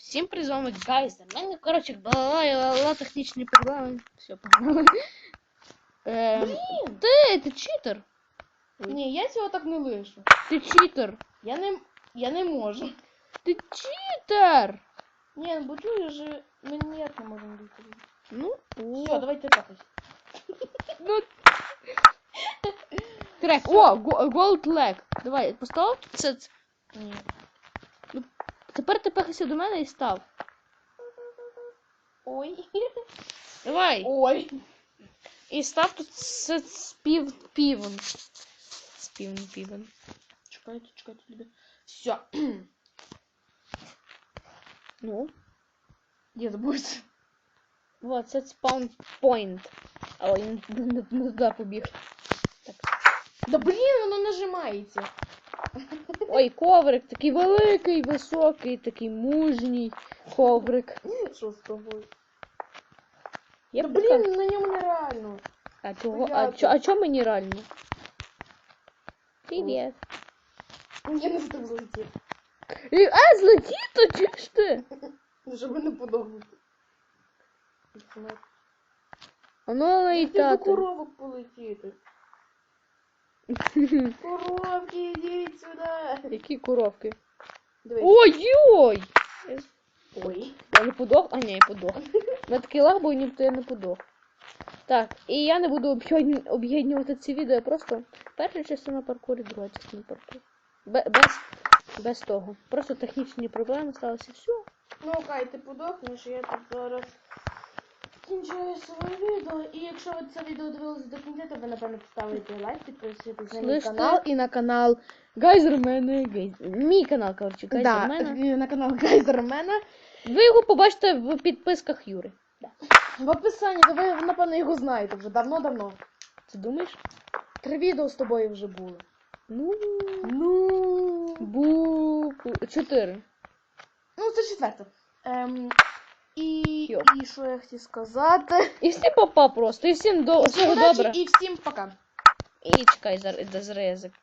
Всім призовами гайзер. У мене, коротше, бла технічні проблеми. Все, погнали. Ем, Блін! ти, ти читер. Ні, я цього так не лишу. Ти читер. Я не, я не можу. Ти читер. Ні, бо чуєш, же, ми ніяк не можемо дійти. Ну, Все, давайте пахать. Ну. Трек. О, голд лег. Давай, постав. Це. це- Ні. Тепер ти пехайся до мене і став. Ой. Давай. Ой. І став тут спів півен. Співн півен. Чекайте, чекайте, люди. Все. Ну. Де забудь. Вот, це спаун point. Ой, не, туди побіг. Да блін, воно нажимається. Ой, коврик такий великий, високий, такий мужній коврик. Що з тобою? Я Да б блін, така- на ньому нереально. А чого? А, чо, а чо мені реально? Привіт. Я не встиг злетіти. І, а, злетіто, чуєш ти? Щоб не подобати. Воно Я до летати. коровок полетіти. Коровки, ідіть сюди. Які коровки? Ой-ой! Ой. Я не подох? А, ні, я подох. На такий лаг був, ніби я не подох. Так, і я не буду об'єдню- об'єднувати ці відео, я просто перша частина паркурі, друга частина паркурі. Бе- Без, без того. Просто технічні проблеми сталися. Все. Ну окей, ти подохнеш, я тут зараз кінчаю своє відео. І якщо ви це відео дивилися до кінця, то ви напевно поставите лайк, підписуйтесь на мій канал і на канал Гайзермени, гейз... Мій канал, коротше, да, Гайзермена. на канал Гайзермена. Ви його побачите в підписках Юри. В описанні, то ви напевно його знаєте вже давно-давно. Ти думаєш? Три відео з тобою вже було. Ну. Ну. Бу. Чотири. Ну, це четверте. Ем, і, і що я хотів сказати? І всі попа просто, і всім до всього добре. і всім пока. І чекай, зараз іде зрезик.